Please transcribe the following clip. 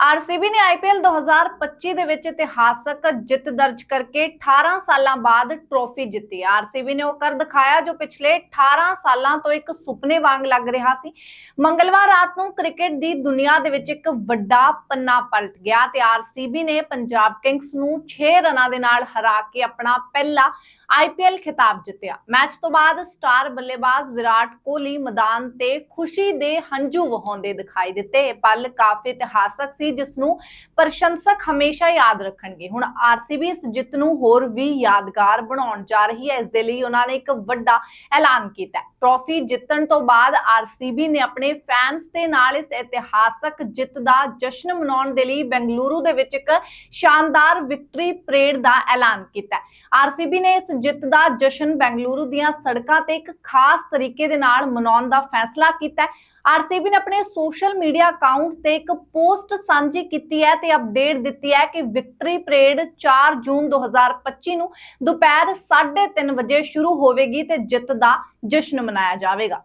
RCB ਨੇ IPL 2025 ਦੇ ਵਿੱਚ ਇਤਿਹਾਸਕ ਜਿੱਤ ਦਰਜ ਕਰਕੇ 18 ਸਾਲਾਂ ਬਾਅਦ ਟਰੋਫੀ ਜਿੱਤੀ। ਆਰਸੀਬੀ ਨੇ ਉਹ ਕਰ ਦਿਖਾਇਆ ਜੋ ਪਿਛਲੇ 18 ਸਾਲਾਂ ਤੋਂ ਇੱਕ ਸੁਪਨੇ ਵਾਂਗ ਲੱਗ ਰਿਹਾ ਸੀ। ਮੰਗਲਵਾਰ ਰਾਤ ਨੂੰ ਕ੍ਰਿਕਟ ਦੀ ਦੁਨੀਆ ਦੇ ਵਿੱਚ ਇੱਕ ਵੱਡਾ ਪੰਨਾ ਪਲਟ ਗਿਆ ਤੇ ਆਰਸੀਬੀ ਨੇ ਪੰਜਾਬ ਕਿੰਗਸ ਨੂੰ 6 ਰਨਾਂ ਦੇ ਨਾਲ ਹਰਾ ਕੇ ਆਪਣਾ ਪਹਿਲਾ ਆਈਪੀਐਲ ਖਿਤਾਬ ਜਿੱਤਿਆ। ਮੈਚ ਤੋਂ ਬਾਅਦ ਸਟਾਰ ਬੱਲੇਬਾਜ਼ ਵਿਰਾਟ ਕੋਹਲੀ ਮੈਦਾਨ ਤੇ ਖੁਸ਼ੀ ਦੇ ਹੰਝੂ ਵਹਾਉਂਦੇ ਦਿਖਾਈ ਦਿੱਤੇ। ਇਹ ਪਲ ਕਾਫੀ ਇਤਿਹਾਸਕ ਸੀ ਜਿਸ ਨੂੰ ਪ੍ਰਸ਼ੰਸਕ ਹਮੇਸ਼ਾ ਯਾਦ ਰੱਖਣਗੇ। ਹੁਣ ਆਰਸੀਬੀ ਇਸ ਜਿੱਤ ਨੂੰ ਹੋਰ ਵੀ ਯਾਦਗਾਰ ਬਣਾਉਣ ਜਾ ਰਹੀ ਹੈ। ਇਸ ਦੇ ਲਈ ਉਹਨਾਂ ਨੇ ਇੱਕ ਵੱਡਾ ਐਲਾਨ ਕੀਤਾ। ਹੈ ਜਿੱਤਣ ਤੋਂ ਬਾਅਦ ਆਰਸੀਬੀ ਨੇ ਆਪਣੇ ਫੈਨਸ ਦੇ ਨਾਲ ਇਸ ਇਤਿਹਾਸਕ ਜਿੱਤ ਦਾ ਜਸ਼ਨ ਮਨਾਉਣ ਦੇ ਲਈ ਬੈਂਗਲੁਰੂ ਦੇ ਵਿੱਚ ਇੱਕ ਸ਼ਾਨਦਾਰ ਵਿਕਟਰੀ ਪਰੇਡ ਦਾ ਐਲਾਨ ਕੀਤਾ। ਹੈ ਆਰਸੀਬੀ ਨੇ ਇਸ ਜਿੱਤ ਦਾ ਜਸ਼ਨ ਬੈਂਗਲੁਰੂ ਦੀਆਂ ਸੜਕਾਂ ਤੇ ਇੱਕ ਖਾਸ ਤਰੀਕੇ ਦੇ ਨਾਲ ਮਨਾਉਣ ਦਾ ਫੈਸਲਾ ਕੀਤਾ ਹੈ। ਆਰਸੀਬੀ ਨੇ ਆਪਣੇ ਸੋਸ਼ਲ ਮੀਡੀਆ ਅਕਾਊਂਟ ਤੇ ਇੱਕ ਪੋਸਟ ਸਾਂਝੀ ਕੀਤੀ ਹੈ ਤੇ ਅਪਡੇਟ ਦਿੱਤੀ ਹੈ ਕਿ ਵਿਕਟਰੀ ਪਰੇਡ 4 ਜੂਨ 2025 ਨੂੰ ਦੁਪਹਿਰ 3:30 ਵਜੇ ਸ਼ੁਰੂ ਹੋਵੇਗੀ ਤੇ ਜਿੱਤ ਦਾ ਜਸ਼ਨ ਮਨਾਇਆ ਜਾਵੇਗਾ।